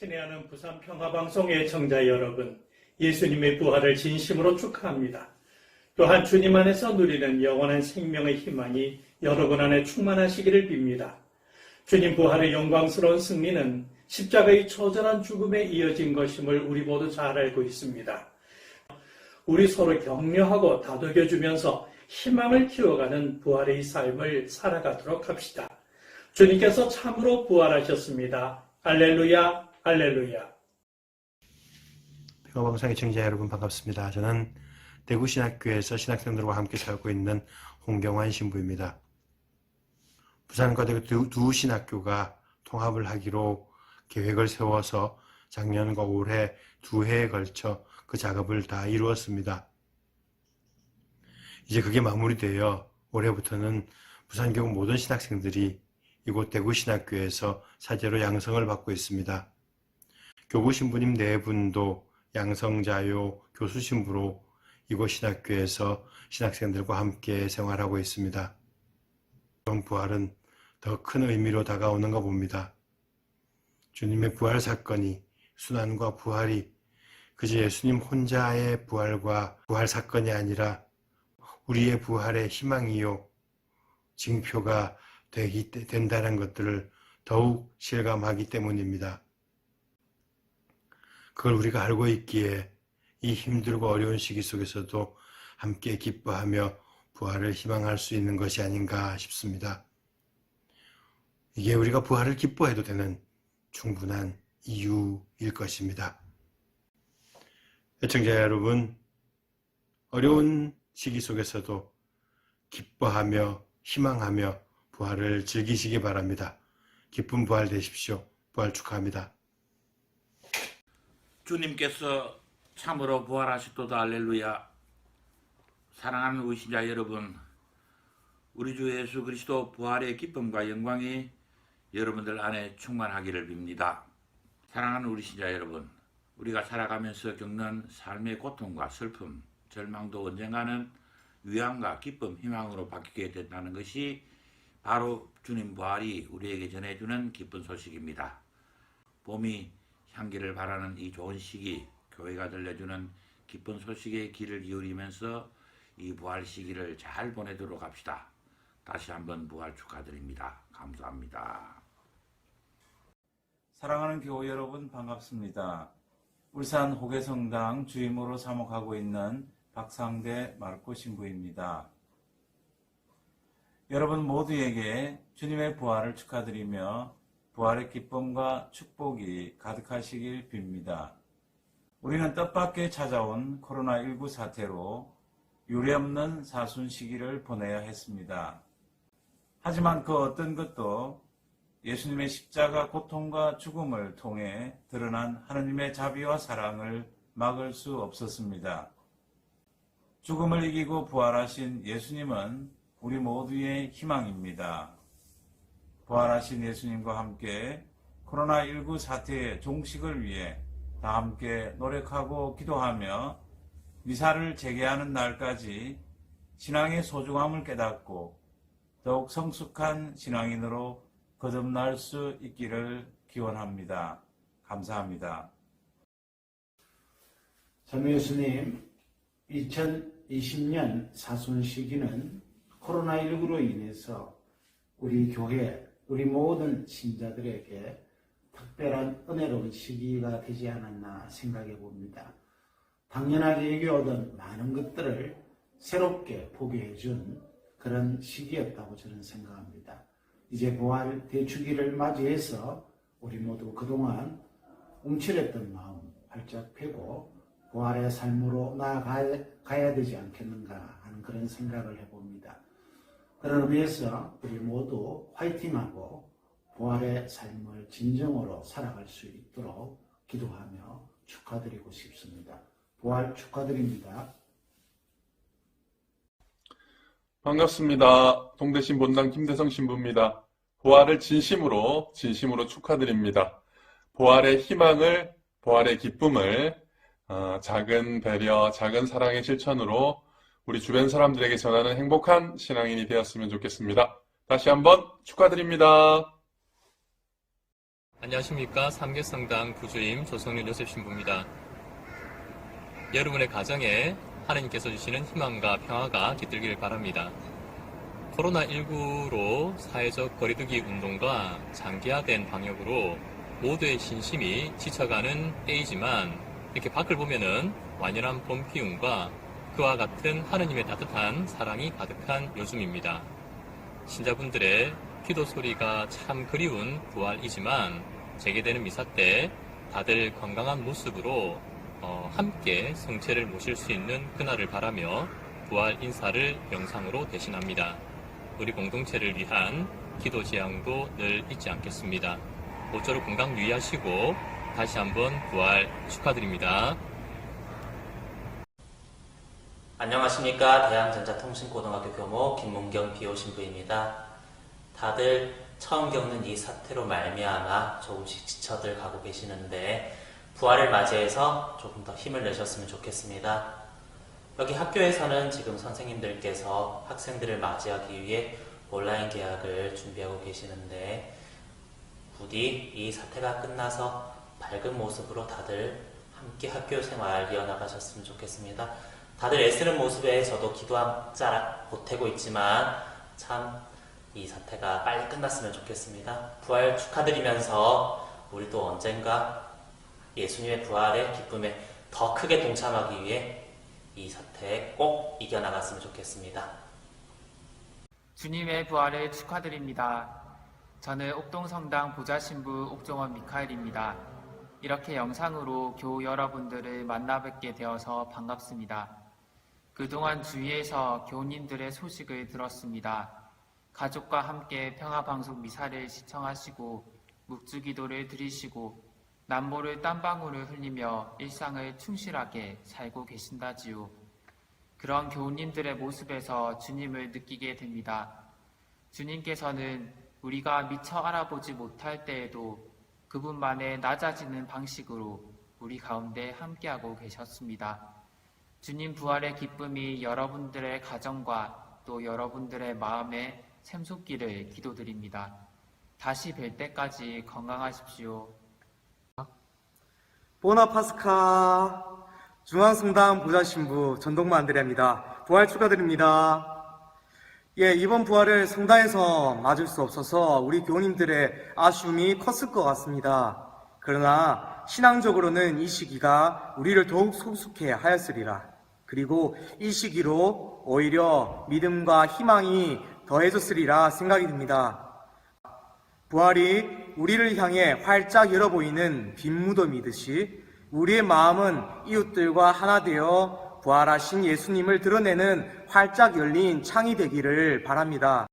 친애하는 부산 평화방송의 청자 여러분, 예수님의 부활을 진심으로 축하합니다. 또한 주님 안에서 누리는 영원한 생명의 희망이 여러분 안에 충만하시기를 빕니다. 주님 부활의 영광스러운 승리는 십자가의 처절한 죽음에 이어진 것임을 우리 모두 잘 알고 있습니다. 우리 서로 격려하고 다독여주면서 희망을 키워가는 부활의 삶을 살아가도록 합시다. 주님께서 참으로 부활하셨습니다. 알렐루야, 알렐루야. 평화방송의 청자 여러분 반갑습니다. 저는 대구신학교에서 신학생들과 함께 살고 있는 홍경환 신부입니다. 부산과 대구 두, 두 신학교가 통합을 하기로 계획을 세워서 작년과 올해 두 해에 걸쳐 그 작업을 다 이루었습니다. 이제 그게 마무리되어 올해부터는 부산교구 모든 신학생들이 이곳 대구신학교에서 사제로 양성을 받고 있습니다. 교구 신부님 네 분도 양성자요 교수 신부로 이곳 신학교에서 신학생들과 함께 생활하고 있습니다. 이번 부활은 더 큰 의미로 다가오는가 봅니다. 주님의 부활 사건이 순환과 부활이 그저 예수님 혼자의 부활과 부활 사건이 아니라 우리의 부활의 희망이요 징표가 되기 된다는 것들을 더욱 실감하기 때문입니다. 그걸 우리가 알고 있기에 이 힘들고 어려운 시기 속에서도 함께 기뻐하며 부활을 희망할 수 있는 것이 아닌가 싶습니다. 이게 우리가 부활을 기뻐해도 되는 충분한 이유일 것입니다. 애청자 여러분, 어려운 시기 속에서도 기뻐하며 희망하며 부활을 즐기시기 바랍니다. 기쁜 부활 되십시오. 부활 축하합니다. 주님께서 참으로 부활하셨도다 할렐루야. 사랑하는 우리 신자 여러분, 우리 주 예수 그리스도 부활의 기쁨과 영광이 여러분들 안에 충만하기를 빕니다. 사랑하는 우리 신자 여러분, 우리가 살아가면서 겪는 삶의 고통과 슬픔, 절망도 언젠가는 위안과 기쁨, 희망으로 바뀌게 된다는 것이 바로 주님 부활이 우리에게 전해주는 기쁜 소식입니다. 봄이 향기를 바라는 이 좋은 시기, 교회가 들려주는 기쁜 소식에 귀를 기울이면서 이 부활 시기를 잘 보내도록 합시다. 다시 한번 부활 축하드립니다. 감사합니다. 사랑하는 교우 여러분 반갑습니다. 울산 호계성당 주임으로 사목하고 있는 박상대 마르코 신부입니다. 여러분 모두에게 주님의 부활을 축하드리며 부활의 기쁨과 축복이 가득하시길 빕니다. 우리는 뜻밖의 찾아온 코로나19 사태로 유례없는 사순 시기를 보내야 했습니다. 하지만 그 어떤 것도 예수님의 십자가 고통과 죽음을 통해 드러난 하느님의 자비와 사랑을 막을 수 없었습니다. 죽음을 이기고 부활하신 예수님은 우리 모두의 희망입니다. 부활하신 예수님과 함께 코로나19 사태의 종식을 위해 다 함께 노력하고 기도하며 미사를 재개하는 날까지 신앙의 소중함을 깨닫고 더욱 성숙한 신앙인으로 거듭날 수 있기를 기원합니다. 감사합니다. 참 예수님, 2020년 사순 시기는 코로나19로 인해서 우리 교회, 우리 모든 신자들에게 특별한 은혜로운 시기가 되지 않았나 생각해 봅니다. 당연하게 얘기하던 많은 것들을 새롭게 보게 해준 그런 시기였다고 저는 생각합니다. 이제 부활 대축기를 맞이해서 우리 모두 그동안 움츠렸던 마음 활짝 펴고 부활의 삶으로 나아가야 되지 않겠는가 하는 그런 생각을 해봅니다. 그런 의미에서 우리 모두 화이팅하고 부활의 삶을 진정으로 살아갈 수 있도록 기도하며 축하드리고 싶습니다. 부활 축하드립니다. 반갑습니다. 동대신 본당 김대성 신부입니다. 부활을 진심으로, 진심으로 축하드립니다. 부활의 희망을, 부활의 기쁨을, 어, 작은 배려, 작은 사랑의 실천으로 우리 주변 사람들에게 전하는 행복한 신앙인이 되었으면 좋겠습니다. 다시 한번 축하드립니다. 안녕하십니까. 삼계성당 부주임 조성윤 요셉 신부입니다. 여러분의 가정에 하나님께서 주시는 희망과 평화가 깃들기를 바랍니다. 코로나19로 사회적 거리두기 운동과 장기화된 방역으로 모두의 신심이 지쳐가는 때이지만 이렇게 밖을 보면은 완연한 봄 기운과 그와 같은 하느님의 따뜻한 사랑이 가득한 요즘입니다. 신자분들의 기도 소리가 참 그리운 부활이지만 재개되는 미사 때 다들 건강한 모습으로 어, 함께 성체를 모실 수 있는 그날을 바라며 부활 인사를 영상으로 대신합니다. 우리 공동체를 위한 기도 제양도 늘 잊지 않겠습니다. 모쪼록 건강 유의하시고 다시 한번 부활 축하드립니다. 안녕하십니까. 대한전자통신고등학교 교모 김문경 비호 신부입니다. 다들 처음 겪는 이 사태로 말미암아 조금씩 지쳐들 가고 계시는데 부활을 맞이해서 조금 더 힘을 내셨으면 좋겠습니다. 여기 학교에서는 지금 선생님들께서 학생들을 맞이하기 위해 온라인 계약을 준비하고 계시는데 부디 이 사태가 끝나서 밝은 모습으로 다들 함께 학교 생활 이어나가셨으면 좋겠습니다. 다들 애쓰는 모습에 저도 기도 한 자락 보태고 있지만 참 이 사태가 빨리 끝났으면 좋겠습니다. 부활 축하드리면서 우리도 언젠가 예수님의 부활의 기쁨에 더 크게 동참하기 위해 이 사태 꼭 이겨나갔으면 좋겠습니다. 주님의 부활을 축하드립니다. 저는 옥동성당 보좌신부 옥종원 미카엘입니다. 이렇게 영상으로 교우 여러분들을 만나 뵙게 되어서 반갑습니다. 그동안 주위에서 교우님들의 소식을 들었습니다. 가족과 함께 평화방송 미사를 시청하시고 묵주기도를 드리시고 남모를 땀방울을 흘리며 일상을 충실하게 살고 계신다지요. 그런 교우님들의 모습에서 주님을 느끼게 됩니다. 주님께서는 우리가 미처 알아보지 못할 때에도 그분만의 낮아지는 방식으로 우리 가운데 함께하고 계셨습니다. 주님 부활의 기쁨이 여러분들의 가정과 또 여러분들의 마음에 샘솟기를 기도드립니다. 다시 뵐 때까지 건강하십시오. 보나파스카 중앙성당 부자신부 전동만 안드레입니다. 부활 축하드립니다. 예, 이번 부활을 성당에서 맞을 수 없어서 우리 교우님들의 아쉬움이 컸을 것 같습니다. 그러나 신앙적으로는 이 시기가 우리를 더욱 성숙해 하였으리라. 그리고 이 시기로 오히려 믿음과 희망이 더해졌으리라 생각이 듭니다. 부활이 우리를 향해 활짝 열어 보이는 빈 무덤이듯이 우리의 마음은 이웃들과 하나 되어 부활하신 예수님을 드러내는 활짝 열린 창이 되기를 바랍니다.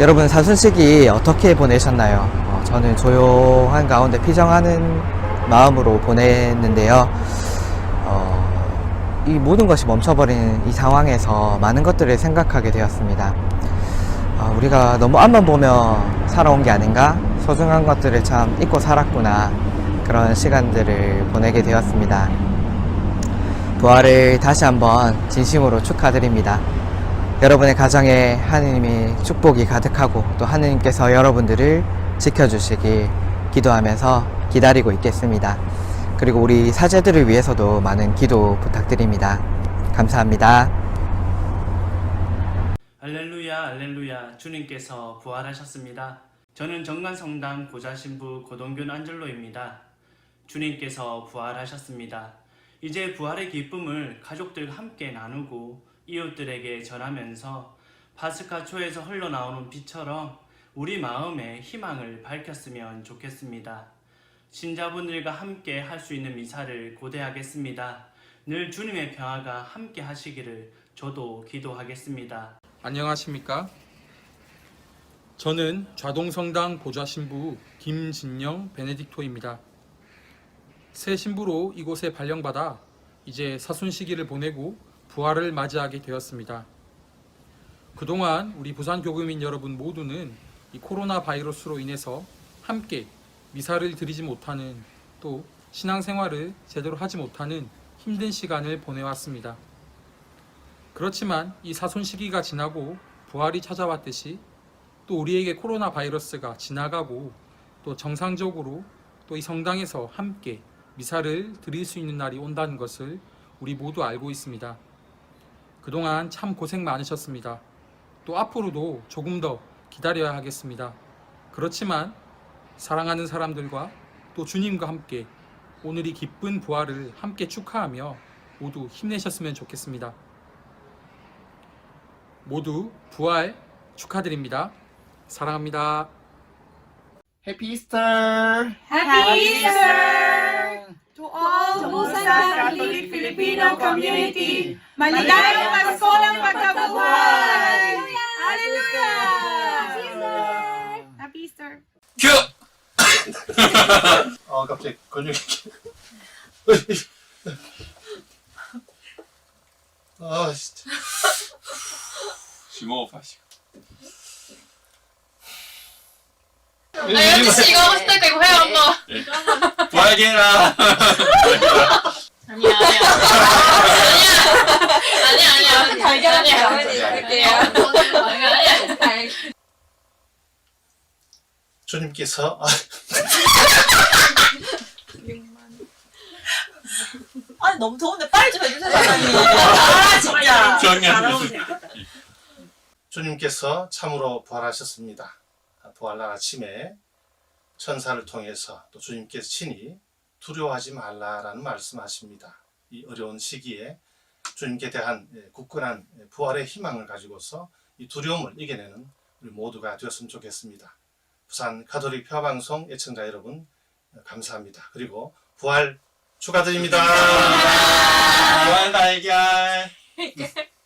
여러분 사순식이 어떻게 보내셨나요? 어, 저는 조용한 가운데 피정하는 마음으로 보냈는데요. 어, 이 모든 것이 멈춰버린 이 상황에서 많은 것들을 생각하게 되었습니다. 어, 우리가 너무 앞만 보며 살아온 게 아닌가? 소중한 것들을 참 잊고 살았구나. 그런 시간들을 보내게 되었습니다. 부활을 다시 한번 진심으로 축하드립니다. 여러분의 가정에 하느님이 축복이 가득하고 또 하느님께서 여러분들을 지켜주시길 기도하면서 기다리고 있겠습니다. 그리고 우리 사제들을 위해서도 많은 기도 부탁드립니다. 감사합니다. 할렐루야, 할렐루야. 주님께서 부활하셨습니다. 저는 정관성당 보좌신부 고동균 안젤로입니다. 주님께서 부활하셨습니다. 이제 부활의 기쁨을 가족들과 함께 나누고 이웃들에게 전하면서 파스카 초에서 흘러나오는 빛처럼 우리 마음에 희망을 밝혔으면 좋겠습니다. 신자분들과 함께 할 수 있는 미사를 고대하겠습니다. 늘 주님의 평화가 함께 하시기를 저도 기도하겠습니다. 안녕하십니까? 저는 좌동성당 보좌신부 김진영 베네딕토입니다. 새 신부로 이곳에 발령받아 이제 사순 시기를 보내고 부활을 맞이하게 되었습니다. 그동안 우리 부산 교구민 여러분 모두는 이 코로나 바이러스로 인해서 함께 미사를 드리지 못하는 또 신앙생활을 제대로 하지 못하는 힘든 시간을 보내왔습니다. 그렇지만 이 사순 시기가 지나고 부활이 찾아왔듯이 또 우리에게 코로나 바이러스가 지나가고 또 정상적으로 또 이 성당에서 함께 미사를 드릴 수 있는 날이 온다는 것을 우리 모두 알고 있습니다. 그동안 참 고생 많으셨습니다. 또 앞으로도 조금 더 기다려야 하겠습니다. 그렇지만 사랑하는 사람들과 또 주님과 함께 오늘 이 기쁜 부활을 함께 축하하며 모두 힘내셨으면 좋겠습니다. 모두 부활 축하드립니다. 사랑합니다. 해피 이스터! Happy Easter to all Busan Catholic Filipino community. Maligayang Pasko ng pagkabuhay! Hallelujah! Happy Easter! 큐! 아 갑자기 근육이 아 진짜 심호흡 하시고. 나 연주 씨 이거 하고 싶다니까 이거 해요 한번. 부 활계라! 아니야 아니야. 아니야 아니야. 발견할게요. 할게요. 아니야 아니야. 주님께서 아, 아니 너무 더운데 빨리 좀 해주세요 사장님. 아 진짜. 정연. 주님께서 참으로 부활하셨습니다. 부활날 아침에 천사를 통해서 또 주님께서 친히 두려워하지 말라라는 말씀하십니다. 이 어려운 시기에 주님께 대한 예, 굳건한 예, 부활의 희망을 가지고서 이 두려움을 이겨내는 우리 모두가 되었으면 좋겠습니다. 부산 가톨릭 표방송 애청자 여러분 감사합니다. 그리고 부활 축하드립니다. 부활 달걀!